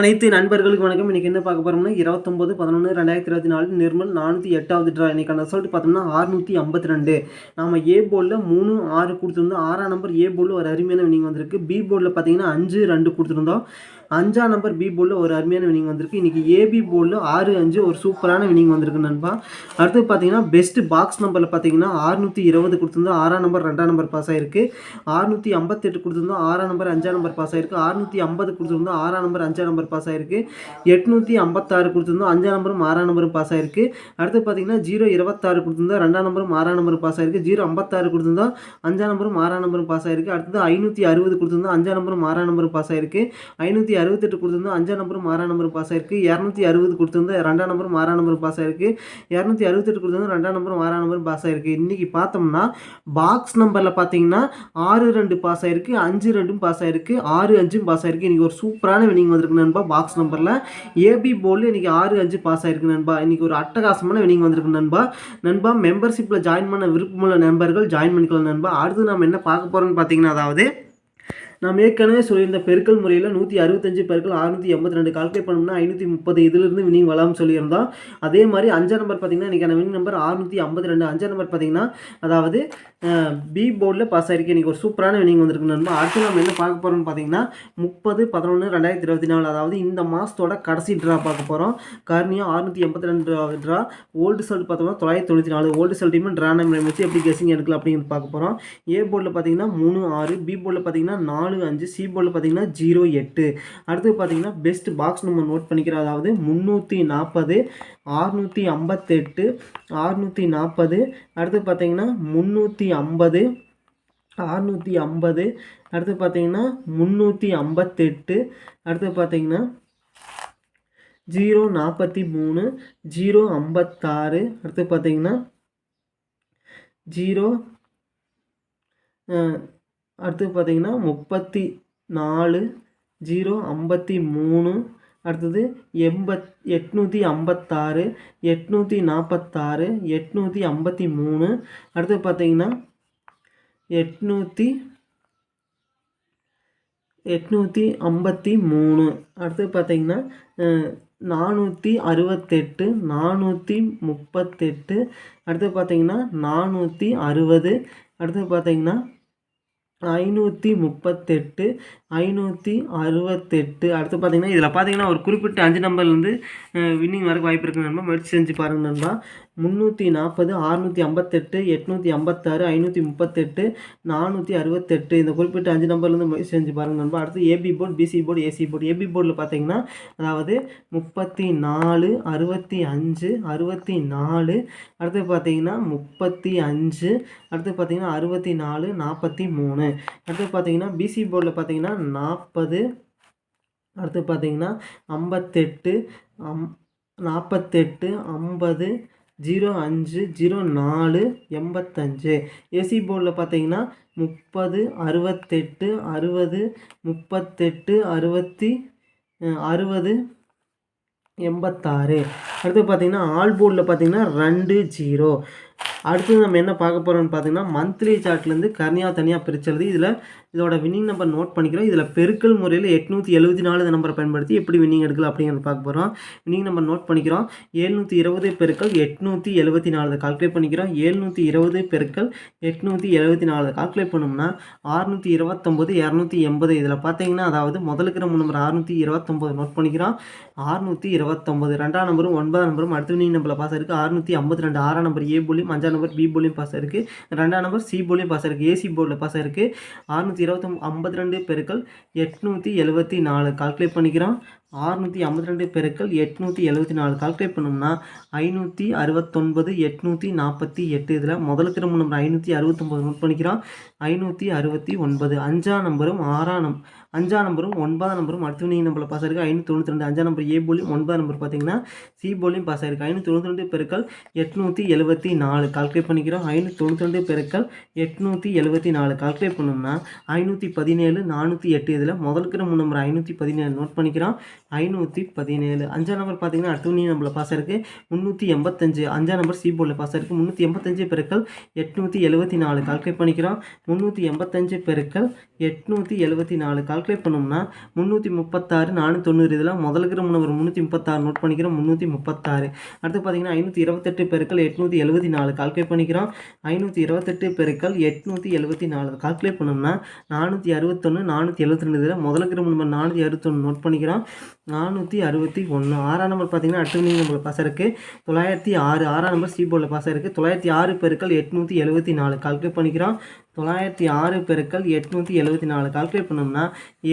அனைத்து நண்பர்களுக்கு வணக்கம். இன்றைக்கி என்ன பார்க்க போகிறோம்னா இருபத்தொம்போது பதினொன்று ரெண்டாயிரத்தி இருபத்தி நாலு நிர்மல் நானூற்றி எட்டாவது ட்ரா இன்றைக்கான ரிசல்ட் பார்த்தோம்னா அறுநூற்றி ஐம்பத்தி ரெண்டு. நம்ம ஏ போர்டில் மூணு ஆறு கொடுத்துருந்தோம். ஆறாம் நம்பர் ஏ போர்டில் ஒரு அருமையான வினிங் வந்திருக்கு. பி போர்டில் பார்த்தீங்கன்னா அஞ்சு ரெண்டு கொடுத்துருந்தோம். அஞ்சாம் நம்பர் பி போர்டில் ஒரு அருமையான வினிங் வந்திருக்கு. இன்றைக்கி ஏபி போர்டில் ஆறு அஞ்சு ஒரு சூப்பரான வினிங் வந்திருக்கு நண்பா. அடுத்து பார்த்தீங்கன்னா பெஸ்ட் பாக்ஸ் நம்பரில் பார்த்தீங்கன்னா ஆறுநூற்றி இருபது கொடுத்துருந்தோம் ஆறாம் நம்பர் ரெண்டாம் நம்பர் பாஸ் ஆயிருக்கு. ஆறுநூற்றி ஐம்பத்தெட்டு கொடுத்துருந்தோம் ஆறாம் நம்பர் அஞ்சாம் நம்பர் பாஸ் ஆயிருக்கு. ஆறுநூற்றி ஐம்பது கொடுத்துருந்தோம் ஆறாம் நம்பர் அஞ்சாம் நம்பர் பாஸ் ஆயிருக்கு. எட்நூற்றி ஐம்பத்தாறு கொடுத்துருந்தோம் அஞ்சாம் நம்பரும் ஆறாம் நம்பரும் பாஸ் ஆயிருக்கு. அடுத்து பார்த்தீங்கன்னா ஜீரோ இருபத்தாறு கொடுத்துருந்தோம் ரெண்டாம் நம்பரும் ஆறாம் நம்பரும் பாஸ் ஆயிருக்கு. ஜீரோ ஐம்பத்தாறு கொடுத்துருந்தோம் அஞ்சாம் நம்பரும் ஆறாம் நம்பரும் பாஸ் ஆயிருக்கு. அடுத்தது ஐநூற்றி அறுபது கொடுத்துருந்தோம் அஞ்சாம் நம்பரும் ஆறாம் நம்பரும் பாஸ் ஆயிருக்கு. ஐநூற்றி அறுபத்தெட்டு கொடுத்துருந்தோம் அஞ்சாம் நம்பரும் ஆறாம் நம்பரும் பாஸ் ஆயிருக்கு. இரநூத்தி அறுபது கொடுத்துருந்தோம் ரெண்டாம் நம்பரும் ஆறாம் நம்பரும் பாஸ் ஆயிருக்கு. இரநூத்தி அறுபத்தெட்டு கொடுத்துருந்தோம் ரெண்டாம் நம்பரும் ஆறாம் நம்பரும் பாஸ் ஆயிருக்கு. இன்றைக்கி பார்த்தோம்னா பாக்ஸ் நம்பரில் பார்த்தீங்கன்னா ஆறு ரெண்டு பாஸ் ஆயிருக்கு அஞ்சு ரெண்டும் பாஸ் ஆயிருக்கு ஆறு அஞ்சும் பாஸ் ஆயிருக்கு. இன்றைக்கி ஒரு சூப்பரான வினிங் வந்திருக்கு நண்பா பாக்ஸ் நம்பரில் ஏபி போர்டில் இன்றைக்கி ஆறு அஞ்சு பாஸ் ஆயிருக்கு நண்பா. இன்றைக்கி ஒரு அட்டகாசமான வினிங் வந்திருக்கு நண்பா. நண்பா மெம்பர்ஷிப்பில் ஜாயின் பண்ண விருப்பமுள்ள நண்பர்கள் ஜாயின் பண்ணிக்கலாம் நண்பா. அடுத்து நம்ம என்ன பார்க்க போகிறோம்னு பார்த்தீங்கன்னா அதாவது நாம் ஏற்கனவே சொல்லியிருந்த பெருக்கல் முறையில் நூற்றி அறுபத்தஞ்சு பெருக்கள் அறுநூற்றி எண்பத்தி ரெண்டு கால்குலேட் பண்ணோம்னா ஐநூற்றி முப்பது இதிலிருந்து வினிங் வளாம் சொல்லியிருந்தோம் அதே மாதிரி அஞ்சாம் நம்பர் பார்த்தீங்கன்னா இன்றைக்கான வினிங் நம்பர் அறுநூற்றி ஐம்பத்தி ரெண்டு அஞ்சாம் நம்பர் பார்த்தீங்கன்னா அதாவது பி போர்டில் பாஸ் ஆகிருக்கு இன்றைக்கி ஒரு சூப்பரான வினிங் வந்திருக்கு நண்பா. அடுத்து நம்ம என்ன பார்க்க போகிறோம்னு பார்த்தீங்கன்னா முப்பது பதினொன்று ரெண்டாயிரத்தி இருபத்தி நாலு. அதாவது இந்த மாதத்தோட கடைசி ட்ரா பார்க்க போகிறோம் காரணியாக அறுநூற்றி எண்பத்தி ரெண்டு ட்ரா ஓல்டு சல்ட் பார்த்தோம்னா தொள்ளாயிரத்தி தொண்ணூற்றி நாலு. ஓல்டு சல்ட்டையுமே ட்ரா நம்பர் வச்சு எப்படி கெஸிங் எடுக்கலாம் அப்படின்னு பார்க்க போகிறோம் ஏ போர்டில் பார்த்தீங்கன்னா மூணு ஆறு. பி போர்டில் பார்த்தீங்கன்னா நாலு அஞ்சு சி போர்டில் பார்த்தீங்கன்னா ஜீரோ எட்டு. அடுத்து பார்த்தீங்கன்னா பெஸ்ட் பாக்ஸ் நம்ம நோட் பண்ணிக்கிறோம். அதாவது முந்நூற்றி நாற்பது ஆறுநூற்றி ஐம்பத்தெட்டு ஆறுநூற்றி நாற்பது அடுத்து பார்த்தீங்கன்னா முந்நூற்றி ஐம்பது ஆறுநூற்றி ஐம்பது. அடுத்து பார்த்தீங்கன்னா முந்நூற்றி ஐம்பத்தெட்டு. அடுத்து பார்த்தீங்கன்னா ஜீரோ நாற்பத்தி மூணு ஜீரோ ஐம்பத்தாறு. அடுத்து பார்த்தீங்கன்னா ஜீரோ அடுத்து பார்த்தீங்கன்னா முப்பத்தி நாலு ஜீரோ ஐம்பத்தி மூணு அடுத்தது எண்பத் எட்நூற்றி ஐம்பத்தாறு எட்நூற்றி நாற்பத்தாறு எட்நூற்றி ஐம்பத்தி மூணு அடுத்து பார்த்திங்கன்னா எட்நூற்றி எட்நூற்றி ஐம்பத்தி மூணு அடுத்து பார்த்தீங்கன்னா நானூற்றி அறுபத்தெட்டு நானூற்றி முப்பத்தெட்டு அடுத்து பார்த்திங்கன்னா நானூற்றி அறுபது அடுத்து பார்த்தீங்கன்னா ஐநூற்றி முப்பத்தெட்டு ஐநூற்றி அறுபத்தெட்டு. அடுத்து பார்த்தீங்கன்னா இதில் பார்த்தீங்கன்னா ஒரு குறிப்பிட்ட அஞ்சு நம்பர்லேருந்து வின்னிங் வரக்கு வாய்ப்பு இருக்குது நண்பா. முயற்சி செஞ்சு பாருங்கள் நண்பா. முந்நூற்றி நாற்பது அறுநூற்றி ஐம்பத்தெட்டு எட்நூற்றி ஐம்பத்தாறு ஐநூற்றி முப்பத்தெட்டு நானூற்றி அறுபத்தெட்டு. இந்த குறிப்பிட்ட அஞ்சு நம்பர்லேருந்து முயற்சி செஞ்சு பாருங்கள் நண்பா. அடுத்து AB board BC board AC board AB போர்டில் பார்த்தீங்கன்னா அதாவது முப்பத்தி நாலு அறுபத்தி அஞ்சு அறுபத்தி நாலு. அடுத்து பார்த்தீங்கன்னா முப்பத்தி அஞ்சு. அடுத்து பார்த்தீங்கன்னா அறுபத்தி நாலு நாற்பத்தி மூணு. அடுத்து பார்த்தீங்கன்னா பிசி போர்டில் பார்த்தீங்கன்னா நாற்பது. அடுத்து பார்த்தீங்கன்னா ஐம்பத்தெட்டு அம் நாற்பத்தெட்டு ஐம்பது ஜீரோ அஞ்சு ஜீரோ நாலு எண்பத்தஞ்சு. ஏசி போர்டில் பார்த்தீங்கன்னா முப்பது அறுபத்தெட்டு அறுபது முப்பத்தெட்டு அறுபத்தி அறுபது எண்பத்தாறு. அடுத்து பார்த்தீங்கன்னா ஆல் போர்டில் பார்த்தீங்கன்னா ரெண்டு ஜீரோ. அடுத்தது நம்ம என்ன பார்க்க போகிறோம்னு பார்த்தீங்கன்னா மந்த்லி சார்ட்லேருந்து கர்னியாக தனியாக பிரிச்சது இதில் இதோட வின்னிங் நம்பர் நோட் பண்ணிக்கிறோம். இதில் பெருக்கல் முறையில் எட்நூற்றி எழுபத்தி நாலு நம்பரை பயன்படுத்தி எப்படி வின்னிங் எடுக்கலாம் அப்படிங்கிறது பார்க்க போகிறோம் வின்னிங் நம்பர் நோட் பண்ணிக்கிறோம். ஏழ்நூற்றி இருபது பெருக்கள் எட்நூற்றி எழுபத்தி நாலு கால்குலேட் பண்ணிக்கிறோம். ஏழ்நூற்றி இருபது பெருக்கள் எட்நூற்றி எழுபத்தி நாலு கால்குலேட் பண்ணோம்னா அறுநூற்றி இருபத்தொம்போது இரநூத்தி எண்பது இதில் பார்த்தீங்கன்னா அதாவது முதலுக்கிற நம்ம நம்பர் அறுநூற்றி இருபத்தொம்போது நோட் பண்ணிக்கிறோம். அறுநூற்றி இருபத்தொம்போது ரெண்டாம் நம்பரும் ஒன்பதாம் நம்பரும் அடுத்த வின்னிங் நம்பரில் பாஸ் இருக்குது அறுநூற்றி ஐம்பத்தி ரெண்டு ஆறாம் நம்பர் ஏ புள்ளி அஞ்சாம் நம்பர் பி போலியும் பாஸ் ஆயிருக்கு. ரெண்டாம் நம்பர் சி போலியும் பாஸ் ஆயிருக்கு. ஏசி போர்டில் பாஸ் ஆயிருக்கு. அறுநூற்றி இருபத்தி ஐம்பத்தி ரெண்டு பெருக்கள் எட்நூற்றி எழுபத்தி நாலு. கால்குலேட் பண்ணிக்கிறோம். ஆறுநூற்றி ஐம்பத்தி ரெண்டு பெருக்கள் எட்நூற்றி எழுபத்தி நாலு கால்குலேட் பண்ணோம்னா ஐநூற்றி அறுபத்தொன்பது எட்நூற்றி நாற்பத்தி எட்டு. இதில் முதல் திரும்ப நம்பர் ஐநூற்றி அறுபத்தொம்பது நோட் பண்ணிக்கிறோம். ஐநூற்றி அறுபத்தி ஒன்பது. அஞ்சாம் நம்பரும் ஆறாம் நம் அஞ்சாம் நம்பரும் ஒன்பதாம் நம்பரும் அடுத்து நீங்கள் நம்பரில் பாஸ் ஆயிருக்கு. ஐநூற்றி தொண்ணூற்றி ரெண்டு. அஞ்சாம் நம்பர் ஏ போலியும் ஒன்பதாம் நம்பர் பார்த்தீங்கன்னா சி போலியும் பாஸ் ஆயிருக்கு. ஐநூற்றி தொண்ணூற்றி ரெண்டு பெருக்கள் எட்நூற்றி எழுபத்தி நாலு கால்குலேட் பண்ணிக்கிறோம். ஐநூற்றி தொண்ணூற்றி ரெண்டு பெருக்கள் எட்நூற்றி எழுபத்தி நாலு கால்குலேட் பண்ணோம்னா ஐநூற்றி பதினேழு நானூற்றி எட்டு. இதில் முதல் மூணு நம்பர் ஐநூற்றி பதினேழு நோட் பண்ணிக்கிறோம். ஐநூற்றி பதினேழு. அஞ்சாம் நம்பர் பார்த்தீங்கன்னா அடுத்து நீ நம்பரில் பாஸ் இருக்குது முந்நூற்றி எண்பத்தஞ்சு. அஞ்சாம் நம்பர் சி போர்டில் பாஸ் இருக்குது முந்நூற்றி எண்பத்தஞ்சு பெருக்கள் எட்நூற்றி எழுபத்தி நாலு. கால்குலேட் பண்ணிக்கிறோம். முந்நூற்றி எண்பத்தஞ்சு பெருக்கள் எட்நூற்றி எழுபத்தி நாலு. கால்குலேட் பண்ணோம்னா முந்நூற்றி முப்பத்தாறு நானூற்றி தொண்ணூறு. இதில் முதல் இருக்கிற நம்பர் முந்நூற்றி முப்பத்தாறு நோட் பண்ணிக்கிறோம். முந்நூற்றி முப்பத்தாறு. அடுத்து பார்த்தீங்கன்னா ஐநூற்றி இருபத்தெட்டு பெருக்கள் எட்நூற்றி எழுபத்தி நாலு. கால்குலேட் பண்ணிக்கிறோம். ஐநூற்றி இருபத்தெட்டு பெருக்கள் எட்நூற்றி எழுபத்தி நாலு. கால்குலேட் பண்ணோம்னா நானூற்றி அறுபத்தொன்று நானூற்றி எழுபத்தி ரெண்டு. இதில் முதல் இருக்கிற நம்பர் நானூற்றி அறுபத்தொன்று நோட் பண்ணிக்கிறோம். நானூற்றி அறுபத்தி ஒன்று ஆறாம் நம்பர் பார்த்தீங்கன்னா அட்டர்னிங் நம்பர் பாஸ் இருக்குது தொள்ளாயிரத்தி ஆறு. ஆறாம் நம்பர் சி போர்டில் பாஸ் இருக்குது தொள்ளாயிரத்தி ஆறு பெருக்கள் எட்நூற்றி எழுபத்தி நாலு. கால்குலேட் பண்ணிக்கிறோம். தொள்ளாயிரத்தி ஆறு பெருக்கள் எட்நூற்றி எழுபத்தி நாலு. கால்குலேட் பண்ணோம்னா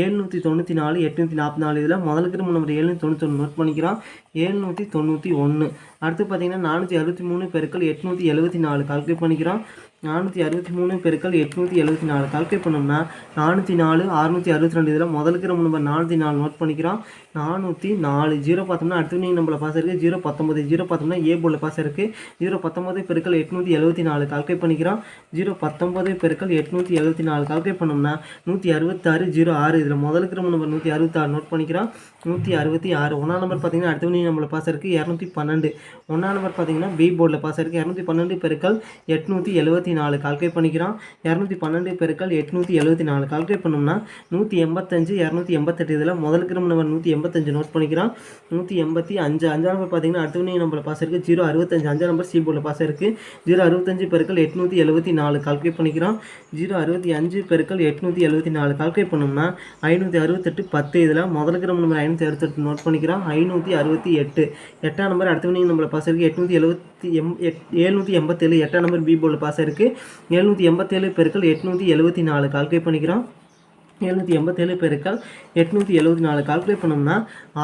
ஏழ்நூற்றி தொண்ணூற்றி நாலு எட்நூற்றி நாற்பத்தி நாலு. இதில் முதல் கிரும நம்பர் ஏழ்நூற்றி ஒன்று நோட் பண்ணிக்கிறோம். ஏழ்நூற்றி தொண்ணூற்றி ஒன்று அடுத்து பார்த்தீங்கன்னா நானூற்றி அறுபத்தி மூணு பெருக்கள் எட்நூற்றி எழுபத்தி நாலு. கால்குலேட் பண்ணிக்கிறோம். நானூற்றி அறுபத்தி மூணு பெருக்கள் எட்நூற்றி எழுபத்தி நாலு. கால்குலேட் பண்ணோம்னா நானூற்றி நாலு அறுநூற்றி அறுபத்தி ரெண்டு. இதில் முதல் இருக்கிற நம்பர் நானூற்றி நாலு நோட் பண்ணிக்கிறோம். நானூற்றி நாலு. ஜீரோ பார்த்தோம்னா அடுத்த நீங்கள் நம்மள பாஸ் இருக்குது ஜீரோ பத்தொம்பது ஜீரோ பார்த்தோம்னா ஏ போர்டில் பாஸ் இருக்குது ஜீரோ பத்தொம்பது பெருக்கள் எட்நூற்றி எழுபத்தி நாலு. கால்குலேட் பண்ணிக்கிறோம். ஜீரோ பத்தொம்பது பெருக்கள் எட்நூற்றி எழுபத்தி நாலு. கால்குலேட் பண்ணோம்னா நூற்றி அறுபத்தாறு ஜீரோ ஆறு. இதில் முதல் இருக்கிற நம்பர் நூற்றி அறுபத்தாறு நோட் பண்ணிக்கிறோம். நூற்றி அறுபத்தி ஆறு. ஒன்றாம் நம்பர் பார்த்தீங்கன்னா அடுத்த நீங்கள் நம்மளை பாஸ் இருக்குது இரநூத்தி பன்னெண்டு. ஒன்றாம் நம்பர் பார்த்தீங்கன்னா பி போர்டில் பாஸ் இருக்குது இரநூத்தி பன்னெண்டு பெருக்கள் எட்நூற்றி எழுபத்தி நாலு. கால்குலேட் பண்ணிக்கிறோம். இரநூத்தி பன்னெண்டு பெருக்கள் எட்நூற்றி எழுபத்தி நாலு. கால்குலேட் பண்ணோம்னா நூற்றி எண்பத்தஞ்சு இரநூத்தி எண்பத்தெட்டு. இதில் முதல் கிரம் நம்பர் நூற்றி எண்பத்தஞ்சு நோட் பண்ணிக்கிறோம். நூற்றி எண்பத்தி அஞ்சு. அஞ்சாம் நம்பர் பார்த்தீங்கன்னா அடுத்த நம்பளை பாஸ் இருக்குது ஜீரோ அறுபத்தஞ்சு. அஞ்சாம் நம்பர் சி போர்டில் பாஸ் இருக்குது ஜீரோ அறுபத்தஞ்சு பெருக்கள் எட்நூற்றி எழுபத்தி நாலு. கால்குலேட் பண்ணிக்கிறோம். ஜீரோ அறுபத்தி அஞ்சு பெருக்கள் எட்நூற்றி எழுபத்தி நாலு. கால்குலேட் பண்ணோம்னா ஐநூற்றி அறுபத்தெட்டு பத்து இதில் முதல் கிரம் நம்பர் ஐநூற்றி அறுபத்தெட்டு நோட் பண்ணிக்கிறோம். ஐநூற்றி அறுபத்தி எட்டு. எட்டாம் நம்பர் அடுத்த நம்பர் பாஸ் இருக்குது எட்நூற்றி எழுபத்தி எம் எட் ஏழ்நூற்றி எண்பத்தேழு. எட்டாம் நம்பர் பி போர்டில் பாஸ் இருக்குது எழுநூற்றி எண்பத்தேழு பெருக்கள் எட்நூற்றி எழுபத்தி நாலு. கால்குலேட் பண்ணிக்கிறோம். எழுநூற்றி எண்பத்தேழு பெருக்கள் எட்நூற்றி எழுபத்தி நாலு கால்குலேட் பண்ணோம்னா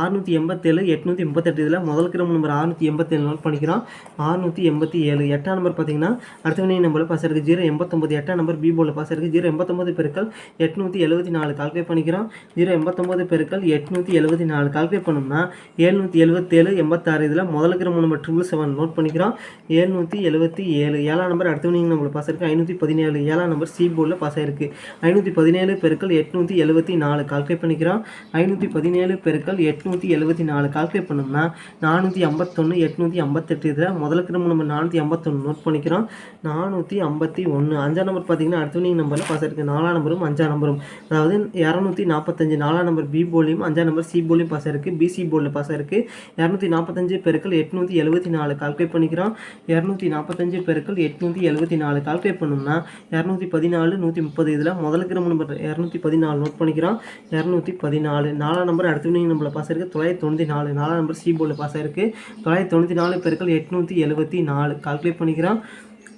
ஆறுநூற்றி எண்பத்தேழு எட்நூற்றி முப்பத்தெட்டு இதில் முதல் கிரம நம்பர் ஆறுநூற்றி எண்பத்தேழு நோட் பண்ணிக்கிறோம் ஆறுநூற்றி எண்பத்தி ஏழு எட்டாம் நம்பர் பார்த்தீங்கன்னா அடுத்த வினை நம்பரில் பாஸ் இருக்குது ஜீரோ எண்பத்தொம்பது எட்டாம் நம்பர் பி போர்டில் பாஸ் இருக்குது ஜீரோ எண்பத்தொம்பது பெருக்கள் எட்நூற்றி எழுபத்தி நாலு கால்குலேட் பண்ணிக்கிறோம். ஜீரோ எண்பத்தொம்பது பெருக்கள் எட்நூற்றி எழுபத்தி நாலு கால்குலேட் பண்ணோம்னா எழுநூற்றி எழுபத்தேழு எண்பத்தாறு இதில் முதல் கிரம நம்பர் ட்ரிபிள் செவன் நோட் பண்ணிக்கிறோம். எழுநூற்றி எழுபத்தி ஏழு ஏழாம் நம்பர் அடுத்த வினை நம்பர் பாஸ் இருக்குது ஐநூற்றி பதினேழு ஏழாம் நம்பர் சி போர்டில் பாஸ் ஆயிருக்கு. ஐநூற்றி பதினேழு பெருக்கள் எட் எட்நூற்றி எழுபத்தி நாலு கால்குலேட் பண்ணிக்கிறோம். ஐநூற்றி பதினேழு பெருக்கள் எட்நூற்றி எழுபத்தி நாலு கால்குலேட் பண்ணோம்னா நானூற்றி ஐம்பத்தொன்று எட்நூற்றி ஐம்பத்தெட்டு. இதில் முதல் கிரம நம்பர் நானூற்றி ஐம்பத்தொன்று நோட் பண்ணிக்கிறோம். நானூற்றி ஐம்பத்தி ஒன்று அஞ்சாம் நம்பர் பார்த்தீங்கன்னா அடுத்த நம்பரில் பாஸ் இருக்குது நாலாம் நம்பரும் அஞ்சாம் நம்பரும் அதாவது இரநூத்தி நாற்பத்தஞ்சு நாலாம் நம்பர் பி போலியும் அஞ்சாம் நம்பர் சி போலியும் பாஸ் இருக்குது பிசி போர்டில் பாஸ் இருக்குது இரநூத்தி நாற்பத்தஞ்சு பெருக்கள் எட்நூற்றி எழுபத்தி நாலு கால்குலேட் பண்ணிக்கிறோம். இரநூத்தி நாற்பத்தஞ்சு பெருக்கள் எட்நூற்றி எழுபத்தி நாலு கால்குலேட் பண்ணோம்னா இரநூத்தி பதினாலு நூற்றி முப்பது. இதில் முதல் கிரம நம்பர் இரநூத்தி பதினாலு நோட் பண்ணிக்கிறோம். இரநூத்தி பதினாலு. நாலாம் நம்பர் அடுத்த நம்பரில் பாஸ் இருக்குது தொள்ளாயிரத்தி தொண்ணூற்றி நாலு. நாலாம் நம்பர் சி போர்டில் பாஸ் ஆயிருக்கு. தொள்ளாயிரத்தி தொண்ணூற்றி நாலு பெருக்கள் எட்நூற்றி எழுபத்தி நாலு. கால்குலேட் பண்ணிக்கிறோம்.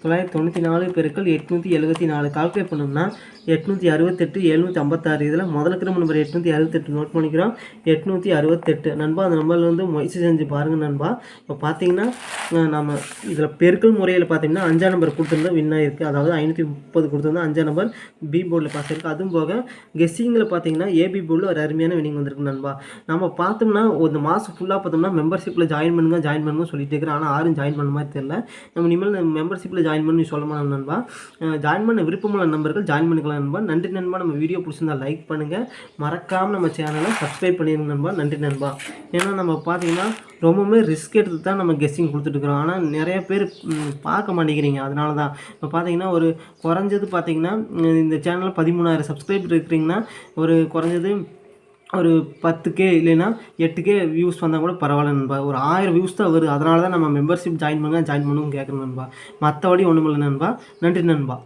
தொள்ளாயிரத்தி தொண்ணூற்றி நாலு பெருக்கள் எட்நூற்றி எழுபத்தி நாலு கால்குலேட் பண்ணோம்னா எட்நூற்றி அறுபத்தெட்டு எழுநூற்றி ஐம்பத்தாறு இதில் முதல் கிரம நம்பர் எட்நூற்றி அறுபத்தெட்டு நோட் பண்ணிக்கிறோம். எட்நூற்றி அறுபத்தெட்டு. நண்பா அந்த நம்பரில் வந்து முயற்சி செஞ்சு பாருங்கள் நண்பா. இப்போ பார்த்தீங்கன்னா நம்ம இதில் பெருக்கல் முறையில் பார்த்தீங்கன்னா அஞ்சாம் நம்பர் கொடுத்துருந்தா வின் ஆகிருக்கு அதாவது ஐநூற்றி முப்பது கொடுத்துருந்தா அஞ்சாம் நம்பர் பி போர்டில் பாஸ் ஆயிருக்கு. அதுவும் போக கெஸ்ஸிங்கில் பார்த்தீங்கன்னா ஏபி போர்டில் ஒரு அருமையான வினிங் வந்திருக்கு நண்பா. நம்ம பார்த்தோம்னா ஒரு மாதம் ஃபுல்லாக பார்த்தோம்னா மெம்பர்ஷிப்பில் ஜாயின் பண்ணுங்க ஜாயின் பண்ணுங்க சொல்லிட்டு இருக்கிறேன் ஆனால் யாரும் ஜாயின் பண்ண மாதிரி தெரியல. நம்ம இனிமேல் மெம்பர்ஷிப்பில் ஜாயின் பண்ணி சொல்லமான நண்பா. ஜாயின் பண்ண விருப்பமுள்ள நண்பர்கள் ஜாயின் பண்ணிக்கலாம் நண்பா. நன்றி நண்பா. நம்ம வீடியோ பிடிச்சிருந்தா லைக் பண்ணுங்கள் மறக்காமல் நம்ம சேனலை சப்ஸ்கிரைப் பண்ணிடுங்க நண்பா. நன்றி நண்பா. ஏன்னா நம்ம பார்த்தீங்கன்னா ரொம்பவுமே ரிஸ்க் எடுத்து தான் நம்ம கெஸ்ஸிங் கொடுத்துட்ருக்குறோம் ஆனால் நிறைய பேர் பார்க்க மாட்டேங்கிறீங்க. அதனால தான் இப்போ பார்த்தீங்கன்னா ஒரு குறைஞ்சது பார்த்தீங்கன்னா இந்த சேனலில் பதிமூணாயிரம் சப்ஸ்கிரைபர் இருக்கிறீங்கன்னா ஒரு குறைஞ்சது ஒரு பத்து கே இல்லைன்னா எட்டு கே வியூஸ் வந்தால் கூட பரவாயில்ல நண்பா. ஒரு ஆயிரம் வியூஸ் தான் வருது. அதனால தான் நம்ம மெம்பர்ஷிப் ஜாயின் பண்ணுங்க ஜாயின் பண்ணுங்க கேட்குறேன் நண்பா. மற்றபடி ஒன்றும் இல்லை நண்பா. நன்றி நண்பா.